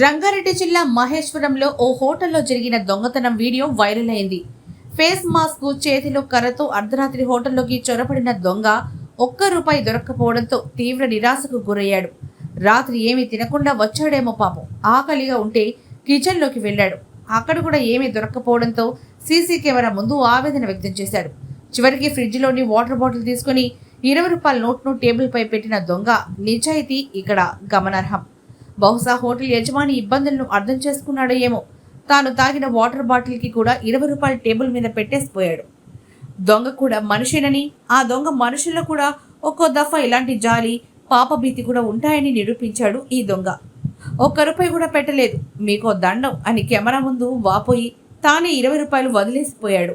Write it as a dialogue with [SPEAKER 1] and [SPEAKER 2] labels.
[SPEAKER 1] రంగారెడ్డి జిల్లా మహేశ్వరంలో ఓ హోటల్లో జరిగిన దొంగతనం వీడియో వైరల్ అయింది. ఫేస్ మాస్క్ చేతిలో కర్రతో అర్ధరాత్రి హోటల్లోకి చొరబడిన దొంగ ఒక్క రూపాయి దొరక్కపోవడంతో తీవ్ర నిరాశకు గురయ్యాడు. రాత్రి ఏమీ తినకుండా వచ్చాడేమో పాపం. ఆకలిగా ఉంటే కిచెన్లోకి వెళ్ళాడు. అక్కడ కూడా ఏమీ దొరక్కపోవడంతో సీసీ కెమెరా ముందు ఆవేదన వ్యక్తం చేశాడు. చివరికి ఫ్రిడ్జ్లోని వాటర్ బాటిల్ తీసుకుని ఇరవై రూపాయల నోట్ను టేబుల్పై పెట్టిన దొంగ నిజాయితీ ఇక్కడ గమనార్హం. బహుశా హోటల్ యజమాని ఇబ్బందులను అర్థం చేసుకున్నాడో ఏమో తాను తాగిన వాటర్ బాటిల్కి కూడా ఇరవై రూపాయల టేబుల్ మీద పెట్టేసిపోయాడు. దొంగ కూడా మనిషినని ఆ దొంగ మనుషుల్లో కూడా ఒక్కో దఫా ఇలాంటి జాలి పాపభీతి కూడా ఉంటాయని నిరూపించాడు ఈ దొంగ. ఒక్క రూపాయి కూడా పెట్టలేదు మీకో దండం అని కెమెరా ముందు వాపోయి తానే ఇరవై రూపాయలు వదిలేసిపోయాడు.